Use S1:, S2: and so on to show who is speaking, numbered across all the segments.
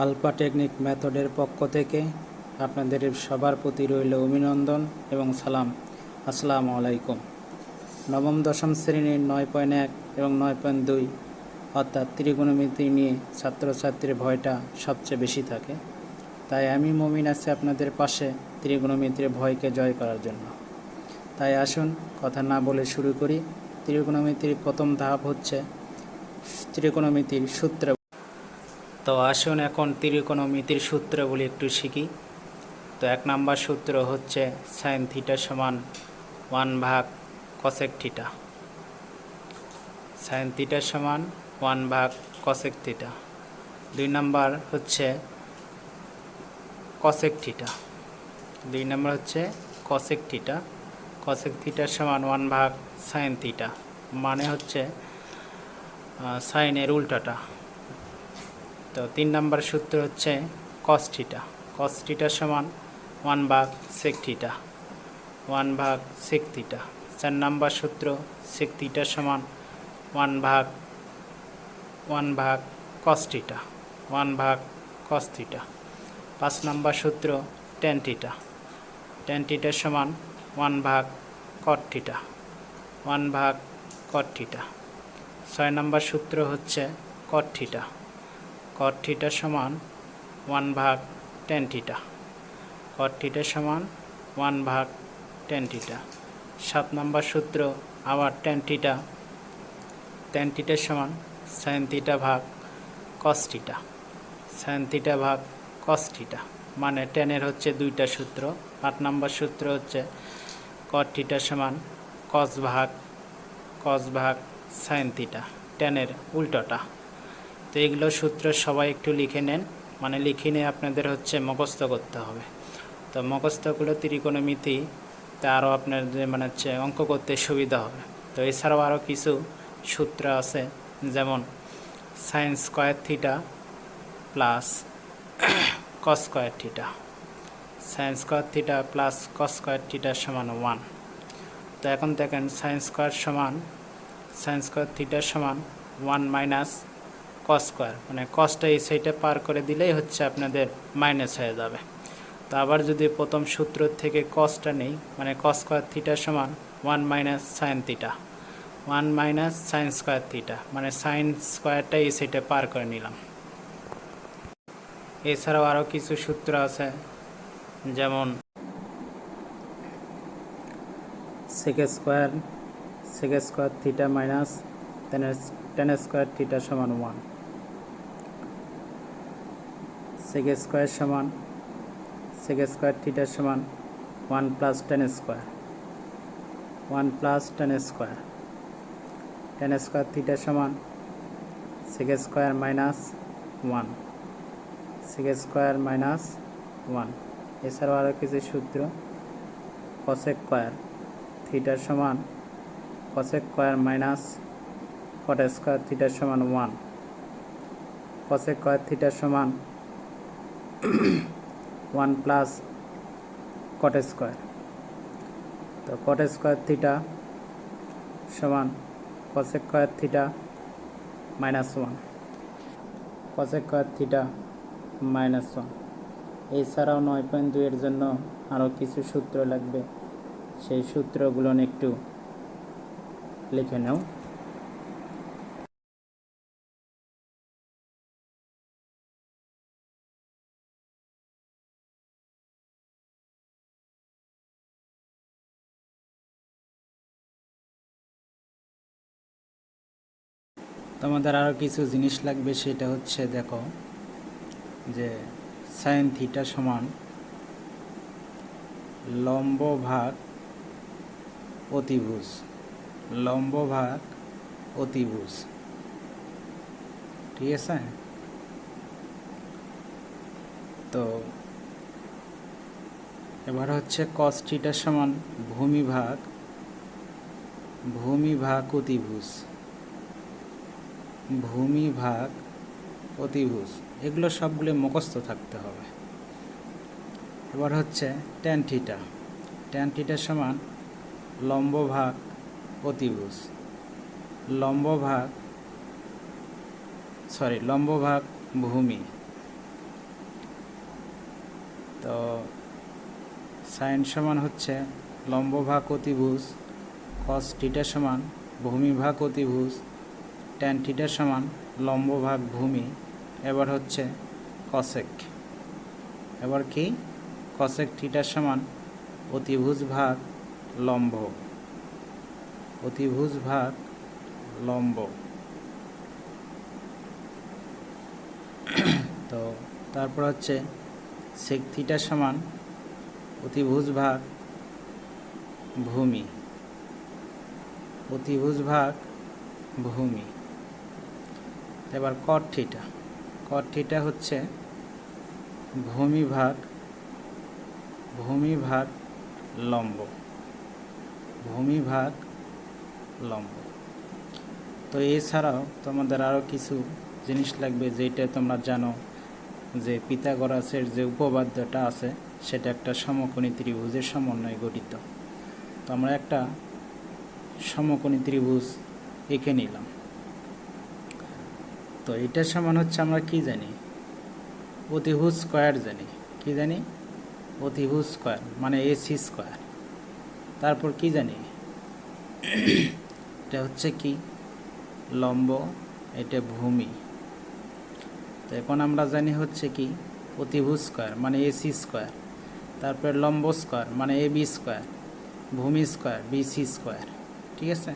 S1: Alpha technique মেথডের পক্ষ থেকে আপনাদের সবার প্রতি রইল অভিনন্দন এবং সালাম। আসসালামু আলাইকুম। নবম, দশম শ্রেণির নয় পয়েন্ট এক এবং নয় পয়েন্ট দুই অর্থাৎ ত্রিগুণমিতি নিয়ে ছাত্রছাত্রীর ভয়টা সবচেয়ে বেশি থাকে। তাই আমি মমিন আছি আপনাদের পাশে ত্রিগুণমিতির ভয়কে জয় করার জন্য। তাই আসুন, কথা না বলে শুরু করি। ত্রিগুণমিতির প্রথম ধাপ হচ্ছে ত্রিকোণমিতির সূত্র তো আসুন এখন ত্রিকোণমিতির সূত্রগুলি একটু শিখি। তো এক নাম্বার সূত্র হচ্ছে সাইন থিটা সমান ওয়ান ভাগ কসেক থিটা সাইন থিটা সমান ওয়ান ভাগ কসেক থিটা দুই নাম্বার হচ্ছে কসেক থিটা দুই নাম্বার হচ্ছে কসেক থিটা কসেক থিটার সমান ওয়ান ভাগ সাইন থিটা মানে হচ্ছে সাইনের উল্টাটা। তো তিন নাম্বার সূত্র হচ্ছে কস থিটা সমান ওয়ান ভাগ সেক ওয়ান ভাগ সেক চার নাম্বার সূত্র সেক সমান ওয়ান ভাগ ওয়ান ভাগ কস ওয়ান ভাগ কস পাঁচ নাম্বার সূত্র টেন থিটা সমান ওয়ান ভাগ কট ওয়ান ভাগ কট ছয় নম্বর সূত্র হচ্ছে কট কট থিটা সমান ওয়ান ভাগ টেন থিটা কট থিটা সমান ওয়ান ভাগ টেন থিটা সাত নম্বর সূত্র, আবার টেন থিটা টেন থিটা সমান সাইন থিটা ভাগ কস থিটা থিটা ভাগ কস মানে টেনের হচ্ছে দুইটা সূত্র। আট নম্বর সূত্র হচ্ছে কট থিটা সমান কস ভাগ কস ভাগ সাইন থিটা টেনের উল্টোটা। তো এগুলো সূত্র সবাই একটু লিখে নেন। মানে লিখে নিয়ে আপনাদের হচ্ছে মুখস্থ করতে হবে। তো মুখস্থগুলো ত্রিকোণমিতি, তা আরও আপনার যে মানে হচ্ছে অঙ্ক করতে সুবিধা হবে। তো এছাড়াও আরও কিছু সূত্র আছে, যেমন sine square theta plus cos square theta sine square theta plus cos square theta সমান ওয়ান তো এখন দেখেন সাইন স্কোয়ার সমান সাইন স্কোয়ার থিটার সমান ওয়ান মাইনাস কস স্কোয়ার মানে কসটা এই সাইডে পার করে দিলেই হচ্ছে আপনাদের মাইনাস হয়ে যাবে। তো আবার যদি প্রথম সূত্র থেকে কসটা নেই মানে কস স্কোয়ার থিটার সমান one minus sine theta one minus sine square theta মানে সাইন স্কোয়ারটা এই সাইডে পার করে নিলাম। এছাড়াও আরও কিছু সূত্র আছে, যেমন sec square sec square theta minus tan square theta সমান ওয়ান সেক স্কোয়ার সমান সেক স্কোয়ার থিটা সমান one plus tan square one plus tan square tan square theta সমান sec square minus one sec square minus one এছাড়াও আরও কিছু সূত্র cosec square থিটার সমান cosec square minus cot square থিটার সমান ওয়ান কসেক স্কোয়ার থিটার সমান ওয়ান প্লাস কট স্কোয়ার তো কট স্কোয়ার থিটা সমান cosec square theta minus one cosec square theta minus one এছাড়াও নয় পয়েন্ট দুইয়ের জন্য আরও কিছু সূত্র লাগবে। সেই সূত্রগুলো একটু লিখে নাও। তোমাদের আরও কিছু জিনিস লাগবে, সেটা হচ্ছে দেখো যে সাইন থিটা সমান লম্ব ভাগ অতিভুজ লম্ব ভাগ অতিভুজ, ঠিক আছে? তো এবার হচ্ছে কস থিটার সমান ভূমি ভাগ ভূমি ভাগ অতিভুজ। ভূমি ভাগ অতিভুজ, এগুলো সবগুলো মুখস্থ থাকতে হবে। এবার হচ্ছে ট্যান থিটা ট্যান থিটার সমান লম্ব ভাগ অতিভুজ। লম্ব ভাগ সরি লম্ব ভাগ ভূমি। তো সাইন সমান হচ্ছে লম্ব ভাগ অতিভুজ কস টিটা সমান ভূমি ভাগ অতিভুজ ট্যান টিটা সমান লম্ব ভাগ ভূমি, এবার হচ্ছে কসেক এবার কি? কসেক থিটার সমান অতিভুজ ভাগ লম্ব। অতিভুজ ভাগ লম্ব। তো তারপর হচ্ছে সেক থিটার সমান অতিভুজ ভাগ ভূমি। অতিভুজ ভাগ ভূমি। এবার কট থিটা কট থিটা হচ্ছে ভূমি ভাগ ভূমি ভাগ লম্ব। ভূমি ভাগ লম্ব। তো এছাড়াও তোমাদের আরও কিছু জিনিস লাগবে যেটা তোমরা জানো যে পিথাগোরাসের যে উপবাদ্যটা আছে, সেটা একটা সমকোণী ত্রিভুজের সমন্বয়ে গঠিত। তো আমরা একটা সমকোণী ত্রিভুজ এঁকে নিলাম। তো এটা সমান হচ্ছে আমরা কি জানি? অতিভুজ স্কোয়ার জানি। কি জানি? অতিভুজ স্কোয়ার মানে এসি স্কোয়ার। তারপর কি জানি? এটা হচ্ছে কি? লম্ব, এটা ভূমি। তো এখন আমরা জানি হচ্ছে কি? অতিভুজ স্কোয়ার মানে এসি স্কোয়ার। তারপরে লম্ব স্কোয়ার মানে এ বি স্কোয়ার, ভূমি স্কোয়ার বিসি স্কোয়ার। ঠিক আছে?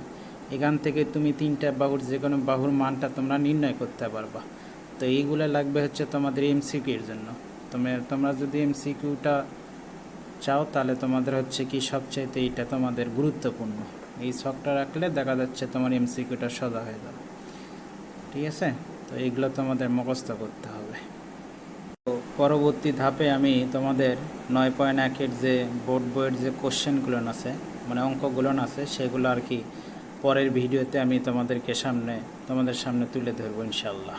S1: এখান থেকে তুমি তিনটা বাহুর যে কোনো বাহুর মানটা তোমরা নির্ণয় করতে পারবা। তো এইগুলো লাগবে হচ্ছে তোমাদের এমসিকিউর জন্য। তুমি তোমরা যদি এমসিকিউটা চাও তাহলে তোমাদের হচ্ছে কি সবচাইতে এইটা তোমাদের গুরুত্বপূর্ণ। এই ছকটা রাখলে দেখা যাচ্ছে তোমার এমসিকিউটা সোজা হয়ে যাবে। ঠিক আছে? তো এইগুলো তোমাদের মুখস্থ করতে হবে। তো পরবর্তী ধাপে আমি তোমাদের নয় পয়েন্ট একের যে বোর্ড বইয়ের যে কোশ্চেনগুলো আছে মানে অঙ্কগুলো আছে, সেগুলো আর কি পরের ভিডিওতে আমি তোমাদেরকে সামনে তোমাদের সামনে তুলে ধরবো ইনশাল্লাহ